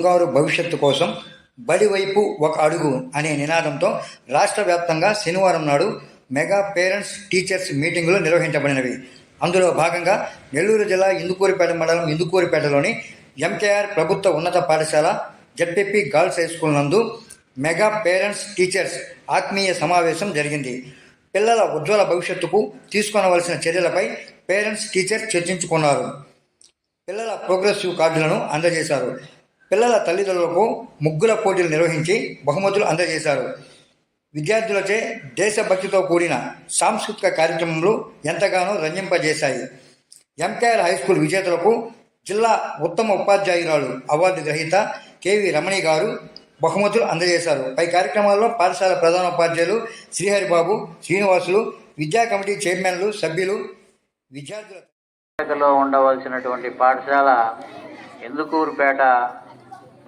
బంగారు భవిష్యత్తు కోసం బడివైపు ఒక అడుగు అనే నినాదంతో రాష్ట్ర వ్యాప్తంగా శనివారం నాడు మెగా పేరెంట్స్ టీచర్స్ మీటింగులు నిర్వహించబడినవి. అందులో భాగంగా నెల్లూరు జిల్లా ఇందుకూరిపేట మండలం ఇందుకూరిపేటలోని ఎంకేఆర్ ప్రభుత్వ ఉన్నత పాఠశాల జడ్పీపీ గర్ల్స్ హై స్కూల్ నందు మెగా పేరెంట్స్ టీచర్స్ ఆత్మీయ సమావేశం జరిగింది. పిల్లల ఉజ్వల భవిష్యత్తుకు తీసుకొనవలసిన చర్యలపై పేరెంట్స్ టీచర్స్ చర్చించుకున్నారు. పిల్లల ప్రోగ్రెసివ్ కార్డులను అందజేశారు. పిల్లల తల్లిదండ్రులకు ముగ్గుల పోటీలు నిర్వహించి బహుమతులు అందజేశారు. విద్యార్థులచే దేశభక్తితో కూడిన సాంస్కృతిక కార్యక్రమాలు ఎంతగానో రంజింపజేశాయి. ఎంకేఆర్ హై స్కూల్ విజేతలకు జిల్లా ఉత్తమ ఉపాధ్యాయురాలు అవార్డు గ్రహీత కేవి రమణి గారు బహుమతులు అందజేశారు. పై కార్యక్రమాల్లో పాఠశాల ప్రధాన ఉపాధ్యాయులు శ్రీహరిబాబు శ్రీనివాసులు విద్యా కమిటీ చైర్మన్లు సభ్యులు విద్యార్థుల ఉండవలసినటువంటి పాఠశాల ఎందుకూరుపేట?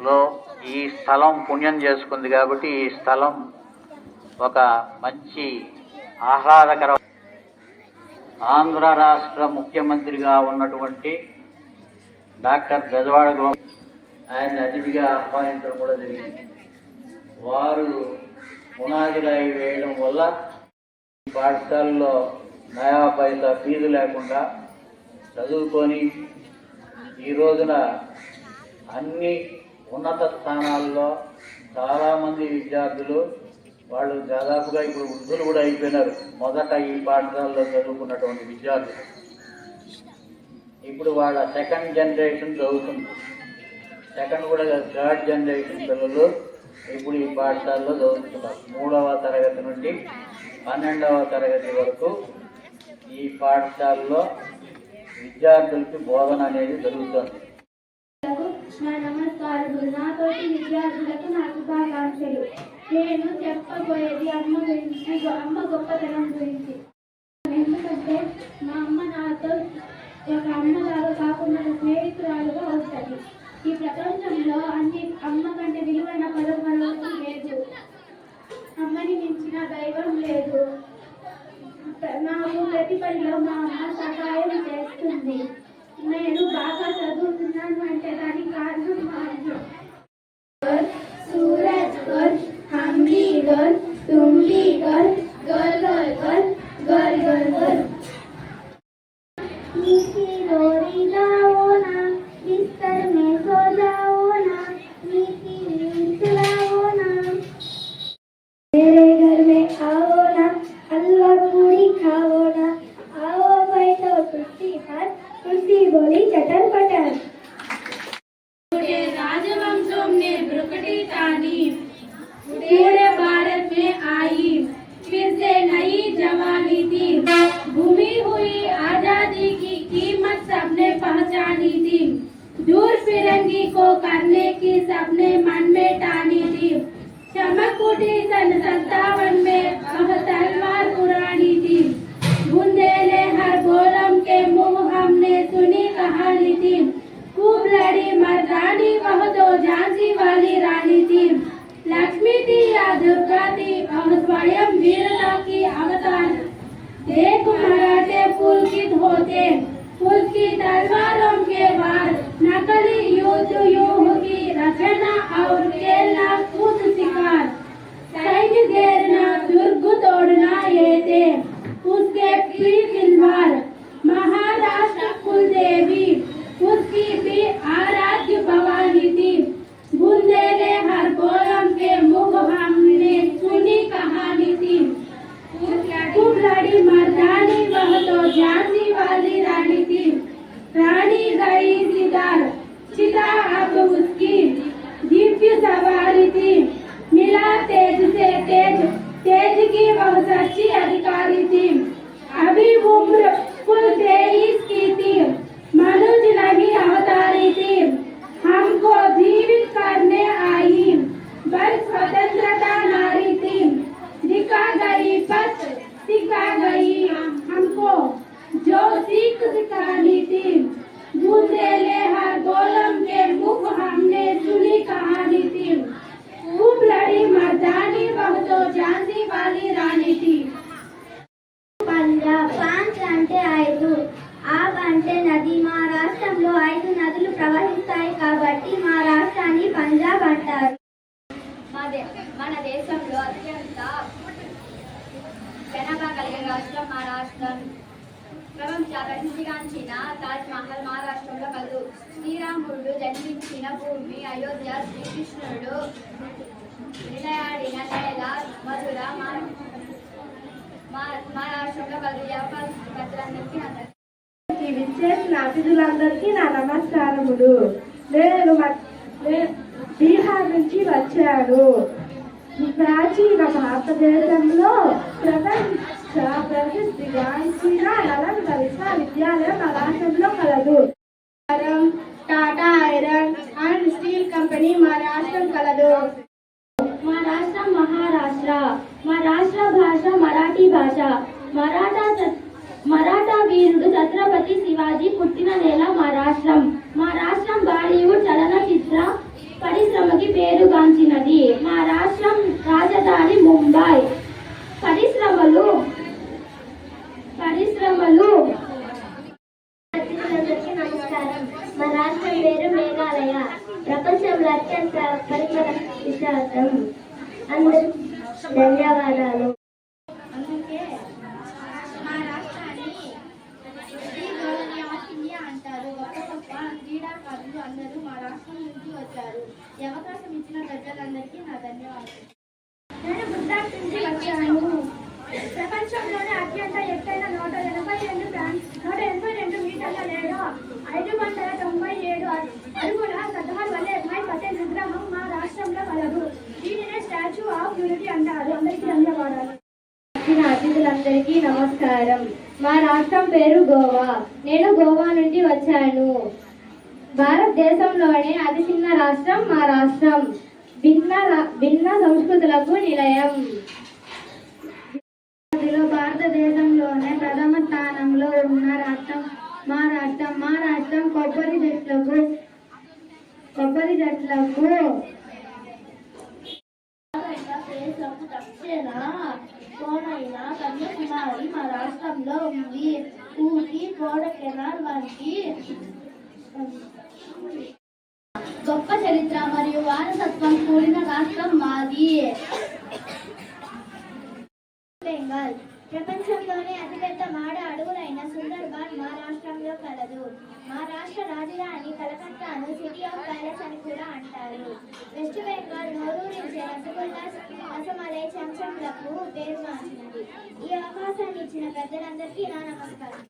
లో ఈ స్థలం పుణ్యం చేసుకుంది కాబట్టి ఈ స్థలం ఒక మంచి ఆహ్లాదకర ఆంధ్ర రాష్ట్ర ముఖ్యమంత్రిగా ఉన్నటువంటి డాక్టర్ గజవాడ గోప ఆయన అతిథిగా ఆహ్వానించడం కూడా జరిగింది. వారు పునాదిరాయి వేయడం వల్ల ఈ పాఠశాలలో నయా పైసా ఫీజు లేకుండా చదువుకొని ఈ రోజున అన్ని ఉన్నత స్థానాల్లో చాలామంది విద్యార్థులు వాళ్ళు దాదాపుగా ఇప్పుడు వృద్ధులు కూడా అయిపోయినారు. మొదట ఈ పాఠశాలలో చదువుకున్నటువంటి విద్యార్థులు. ఇప్పుడు వాళ్ళ సెకండ్ జనరేషన్ చదువుతుంది. సెకండ్ కూడా థర్డ్ జనరేషన్ పిల్లలు ఇప్పుడు ఈ పాఠశాలలో చదువుతున్నారు. మూడవ తరగతి నుండి పన్నెండవ తరగతి వరకు ఈ పాఠశాలలో విద్యార్థులకి బోధన అనేది జరుగుతుంది. నాతోటి విద్యార్థులకు నా శుభాకాంక్షలు. నేను చెప్పబోయేది అమ్మ గురించి అమ్మ గొప్పతనం గురించి. ఎందుకంటే మా అమ్మ నాతో ఒక అమ్మలాగా కాకుండా స్నేహితురాలుగా వస్తుంది ఈ ప్రపంచంలో అన్ని అమ్మ కంటే విలువైన పదం మరొకటి లేదు. అమ్మని మించిన దైవం లేదు. నాకు ప్రతి పనిలో మా అమ్మ సహాయం చేస్తుంది. ब्रुकटी पूरे भारत में आई। फिर से नई जवानी थी। घूमी हुई आज़ादी की कीमत सबने पहचानी थी। दूर फिरंगी को करने की सबने मन में ठानी थी। चमक उठी सन सत्तावन में वह तलवार पुरानी थी। बुंदेले हर गोलम के मुँह हमने सुनी कहानी थी। खूब लड़ी मर्दानी, वह तो झांसी वाली रानी थी। लक्ष्मी थी या दुर्गा थी और स्वयं वीरता की अवतार। एक मराठे पुलकित होते उसकी तलवारों के वार। नकली युद्ध युग की रचना और खेलना खुद शिकार सैन्य घेरना दुर्ग तोड़ना ये थे उसके पीर किलवार महाराष्ट्र कुल देवी उसकी भी आराध्य भवानी थी बुंदेले हर गोलम के मुख हमने सुनी कहानी थी खूब लड़ी मर्दानी वह तो झांसी वाली रानी थी रानी गई सिदार चिता अब उसकी दिव्य सवारी थी मिला तेज से तेज की बहुत अच्छी अधिकारी थी अभी उम्र ప్రపంచ ప్రసిద్ధిగాంచిన తాజ్ మహల్ మహారాష్ట్రంలో కలదు శ్రీరాముడు జన్మించిన భూమి అయోధ్య శ్రీకృష్ణుడు నిలయాడిన నేల మధుర మా- మా- మహారాష్ట్రంలో కలదు వ్యాపారస్తులందరికీ విచ్చేసిన అతిథులందరికీ నా నమస్కారములు నేను బీహార్ నుంచి వచ్చాను. ప్రాచీన భారతదేశంలో ప్రపంచ ప్రసిద్ధిగాంచిన నలంద విశ్వవిద్యాలయం మా రాష్ట్రంలో కలదు Tata iron and steel company మా రాష్ట్రం కలదు మా రాష్ట్రం మహారాష్ట్ర మా రాష్ట్ర భాష మరాఠీ భాష. మరాఠా మరాఠా వీరుడు ఛత్రపతి శివాజీ పుట్టిన నేల మా రాష్ట్రం మా రాష్ట్రం బాలీవుడ్ చలనచిత్ర పరిశ్రమకి పేరుగాంచినది మా రాష్ట్రం రాజధాని ముంబై. పరిశ్రమలు పరిశ్రమలు. నమస్కారం. మా రాష్ట్రం పేరు మేఘాలయ. ప్రపంచంలో అత్యంత పరిమళ విశాఖం అందరూ ధన్యవాదాలు అందుకే మా రాష్ట్రాన్ని ది కాలనీ ఆఫ్ ఇండియా అంటారు గొప్ప గొప్ప క్రీడాకారులు అందరూ మా రాష్ట్రం నుంచి వచ్చారు ఈ అవకాశం ఇచ్చిన ప్రజలందరికీ నా ధన్యవాదాలు. నేను గుజరాత్ నుంచి వచ్చాను. ప్రపంచంలోనే అత్యంత ఎత్తైన నూట ఎనభై రెండు నూట ఎనభై రెండు మీటర్ల లేదా ఐదు వందల తొంభై ఏడు అడుగుల సర్దార్ వల్లభాయ్ పటేల్ విగ్రహం మా రాష్ట్రంలో కలదు. దీనినే స్టాచ్యూ ఆఫ్ యూనిటీ అంటారు. అందరికీ ధన్యవాదాలు. వచ్చిన అతిథులందరికీ నమస్కారం. మా రాష్ట్రం పేరు గోవా. నేను గోవా నుండి వచ్చాను. భారతదేశంలోనే అతి చిన్న రాష్ట్రం మా రాష్ట్రం. భిన్న భిన్న సంస్కృతులకు నిలయం. భారతదేశంలోనే ప్రథమ స్థానంలో ఉన్న రాష్ట్రం మా రాష్ట్రం మా రాష్ట్రం కొబ్బరి చెట్లకు కొబ్బరి చెట్లకు. కోనైన కన్యాకుమారి మా రాష్ట్రంలో ఉంది ఊటి కోడ కెనాల్ వంటి గొప్ప చరిత్ర మరియు వారసత్వం కూడిన రాష్ట్రం మాది. బెంగాల్. ప్రపంచంలోనే అతిపెద్ద మాడ అడవులైన సుందర్బాన్ మా రాష్ట్రంలో కలదు. మా రాష్ట్ర రాజధాని కలకత్తాను సిటీ ఆఫ్ ప్యాలెస్ అని కూడా అంటారు. వెస్ట్ బెంగాల్ నోరూరించే రసగుల్లా రసమలై చంచంలకు పేరుగాంచినది ఈ అవకాశాన్ని ఇచ్చిన పెద్దలందరికీ నా నమస్కారం.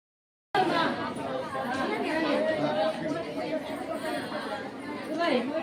Hey,